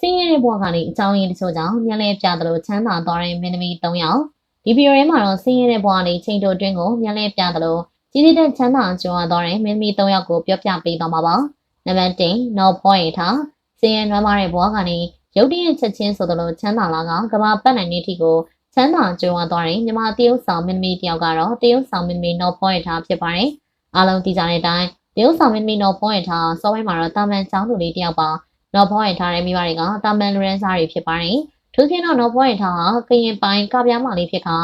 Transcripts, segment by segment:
ဆင်းရဲတဲ့ဘဝကနေအကြောင်းရင်းတချို့ကြောင့်မြန်လဲပြသလိုချမ်းသာသွားတဲ့မင်းသမီး၃ယောက်ဒီဗီဒီယိုထဲမှာတော့ဆင်းရဲတဲ့ဘဝကနေချိန်တိုအတွင်းကိုမြန်လဲပြသလိုကြီးကြီးတဲ့ချမ်းသာကြွားသွားတဲ့မင်းသမီး၃ယောက်ကိုပြောပြပေးသွားမှာပါနံပါတ်1 no point ထားဆင်းရဲနွမ်းပါတဲ့ဘဝကနေရုတ်တရက်ချက်ချင်းဆိုသလိုချမ်းသာလာကကဘာပတ်နိုင်တဲ့အထိကိုချမ်းသာကြွားသွားတဲ့မြမတရုတ်ဆောင်မင်းသမီးတယောက်ကတော့တရုတ်ဆောင်မင်းသမီး no point ထားဖြစ်ပါတယ်အားလုံးသိကြတဲ့အတိုင်းတရုတ်ဆောင်မင်းသမီး no point ထားစောပိုင်းမှာတော့တာမန်ချောင်းသူလေးတယောက်ပါ နော်ဘောရထားတဲ့မိဘတွေကတာမန်လူရန်စားတွေဖြစ်ပါတယ်။ထို့ပြင်တော့နော်ဘောရထားဟာကရင်ပိုင်းကပြားမလေးဖြစ်ခါ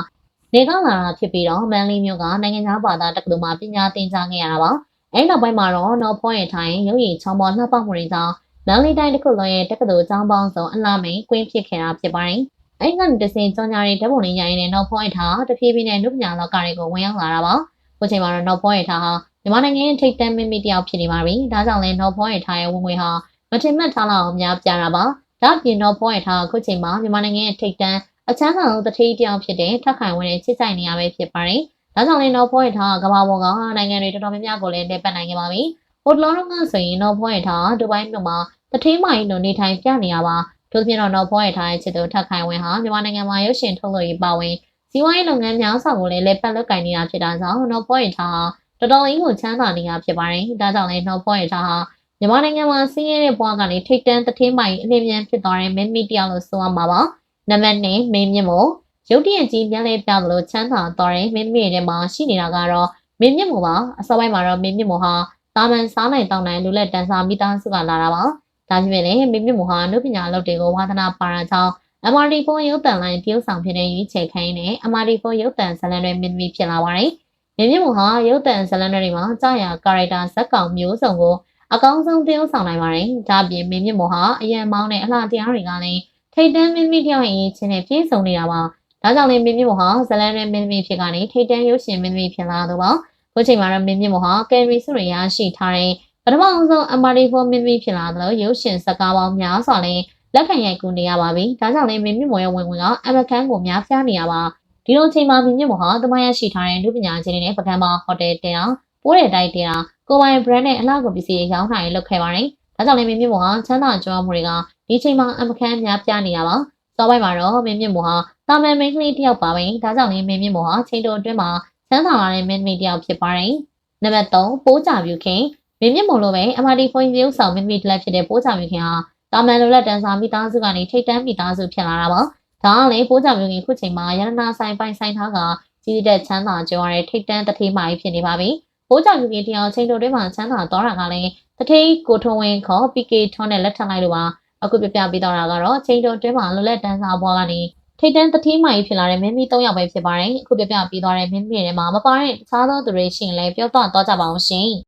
နေကလာတာဖြစ်ပြီးတော့မန်လေးမျိုးကနိုင်ငံသားဘာသာတက္ကသိုလ်မှာပညာသင်ကြားခဲ့ရတာပါ။အဲဒီနောက်ပိုင်းမှာတော့နော်ဘောရထားရင်ရုပ်ရည်ချောင်းပေါ်လှပမှုတွေကြောင့်မန်လေးတိုင်းတစ်ခုလုံးရဲ့တက္ကသိုလ်ကျောင်းပေါင်းစုံအလားမိန်ကွင်းဖြစ်ခဲ့တာဖြစ်ပါတယ်။အဲဒီကနေတစင်ကြောင်ညာတွေဓာတ်ပုံလေးရိုင်းနေတဲ့နော်ဘောရထားတဖြည်းဖြည်းနဲ့လူပညာလောကတွေကိုဝင်ရောက်လာတာပါ။ခုချိန်မှာတော့နော်ဘောရထားဟာမြန်မာနိုင်ငံရဲ့ထိပ်တန်းမင်းမီတယောက်ဖြစ်နေပါပြီ။ဒါကြောင့်လည်းနော်ဘောရထားရဲ့ဝင်ငွေဟာမ ထင်မှတ်ထားလောက်အောင်များပြတာပါ။ဒါ့အပြင်တော့ point ထားအခုချိန်မှာမြန်မာနိုင်ငံရဲ့ထိပ်တန်းအချမ်းသာဆုံးတတိတယောက်ဖြစ်တဲ့ထက်ခိုင်ဝင်းရဲ့ချစ်ဆိုင်နေရပဲဖြစ်ပါတယ်။ဒါကြောင့်လည်း no point ထားကမ္ဘာပေါ်ကနိုင်ငံတွေတော်တော်များများကိုလည်းလက်ပတ်နိုင်ခဲ့ပါပြီ။ဟိုတလုံးကဆိုရင် no point ထားဒူဘိုင်းမြို့မှာတတိမိုင်းလိုနေထိုင်ပြနေရပါ။ထို့ပြင်တော့ no point ထားရဲ့ချစ်သူထက်ခိုင်ဝင်းဟာမြန်မာနိုင်ငံမှာရုပ်ရှင်ထုတ်လို့ရေးပါဝင်စီးပွားရေးလုပ်ငန်းများစွာကိုလည်းလက်ပတ်လုပ်ကိုင်နေတာဖြစ်တာကြောင့် no point ထားတော်တော်လေးကိုချမ်းသာနေတာဖြစ်ပါတယ်။ဒါကြောင့်လည်း no point ထားဟာ မြန်မာနိုင်ငံမှာဆင်းရဲတဲ့ဘဝကနေထိတ်တန်းတထင်းပိုင်အလင်းမြန်ဖြစ်သွားတဲ့မင်းမီတယောက်လို့ဆိုရမှာပါ။နံပါတ်2မင်းမြင့်မို့ရုတ်တရက်ကြီးပြန်လဲပြသလိုချမ်းသာသွားတဲ့မင်းမီရဲ့မှာရှိနေတာကတော့မင်းမြင့်မို့ပါအစောပိုင်းမှာတော့မင်းမြင့်မို့ဟာတာမန်စားနိုင်တောင်းနိုင်လူလက်တန်းစားမိသားစုကလာတာပါ။ဒါပေမဲ့လည်းမင်းမြင့်မို့ဟာအနုပညာအလုပ်တွေကိုဝါသနာပါတာကြောင့် MRD4 ရုပ်တံလိုင်းတရုတ်ဆောင်ဖြစ်တဲ့ရွေးချယ်ခိုင်းနဲ့ MRD4 ရုပ်တံဇာတ်လမ်းတွေမင်းမီဖြစ်လာပါတယ်။မင်းမြင့်မို့ဟာရုပ်တံဇာတ်လမ်းတွေမှာကြာရကာရိုက်တာဇက်ကောင်မျိုးစုံကို အကောင်းဆုံးသင်းဆောင်နိုင်ပါတယ်။ဒါ့အပြင်မင်းမြင့်မော်ဟာအရန်မောင်းတဲ့အလှတရားတွေကလည်းထိတ်တန်းမင်းမီတယောက်ရဲ့ချင်းနဲ့ပြည့်စုံနေတာပါ။ဒါကြောင့်လည်းမင်းမြင့်မော်ဟာဇလန်ရဲ့မင်းမီဖြစ်ကနေထိတ်တန်းရုပ်ရှင်မင်းမီဖြစ်လာတော့ပါ။ခုချိန်မှာတော့မင်းမြင့်မော်ဟာကယ်ရီစုတွေရရှိထားတဲ့ပထမအဆုံး MRD4 မင်းမီဖြစ်လာတော့ရုပ်ရှင်စကားပေါင်းများစွာလည်းလက်ခံရိုက်ကူးနေရပါပြီ။ဒါကြောင့်လည်းမင်းမြင့်မော်ရဲ့ဝင်ဝင်ကအမခန်းကိုများဖျားနေရပါ။ဒီလိုချိန်မှာမင်းမြင့်မော်ဟာတမရရှိထားတဲ့လူပညာရှင်တွေနဲ့ပကံမှာဟိုတယ်တင်အောင် ပိုးတဲ့တိုက်တင်အောင်ကိုပိုင် brand နဲ့အလှကုန်ပစ္စည်းရောင်းနိုင်လုပ်ခဲ့ပါတယ်။ဒါကြောင့်လည်းမင်းမြင့်မော်ဟာချမ်းသာကြွားမှုတွေကဒီချိန်မှာအမခန်းများပြနေရပါ။စောပိုင်းမှာတော့မင်းမြင့်မော်ဟာတာမန်မိန်းကလေးတစ်ယောက်ပါပဲ။ဒါကြောင့်လည်းမင်းမြင့်မော်ဟာချိန်တိုအတွင်းမှာချမ်းသာလာတဲ့မင်းသမီးတစ်ယောက်ဖြစ်ပါတယ်။နံပါတ်3ပိုးကြပြူခင်မင်းမြင့်မော်လိုပဲ MRD4 ရုပ်ဆောင်မင်းသမီးတစ်လက်ဖြစ်တဲ့ပိုးကြပြူခင်ဟာတာမန်လိုလက်တန်းစာမိသားစုကနေထိတ်တန်းမိသားစုဖြစ်လာတာပါ။ဒါကလည်းပိုးကြပြူခင်ခုချိန်မှာရတနာဆိုင်ပိုင်ဆိုင်ထားကကြီးတဲ့ချမ်းသာကြွားတဲ့ထိတ်တန်းတထေးမာကြီးဖြစ်နေပါပြီ။ ပိုးကြောင်လူကြီးတရားချင်းတို့တွေမှာချမ်းသာသွားတာကလည်းတထေးကိုထုံဝင်ခေါ် PK ထွန်းနဲ့လက်ထပ်လိုက်လို့ပါအခုပြပြပေးတော့တာကတော့ချင်းတို့တွဲမှာလွတ်လပ်တန်းစားဘွားကနေထိတ်တန်းတထေးမာကြီးဖြစ်လာတဲ့မင်းမီ၃ယောက်ပဲဖြစ်ပါတယ်အခုပြပြပေးသွားတဲ့မင်းမီတွေမှာမပါတဲ့တခြားသောသူတွေရှိရင်လည်းပြောတော့တော့ကြပါအောင်ရှင်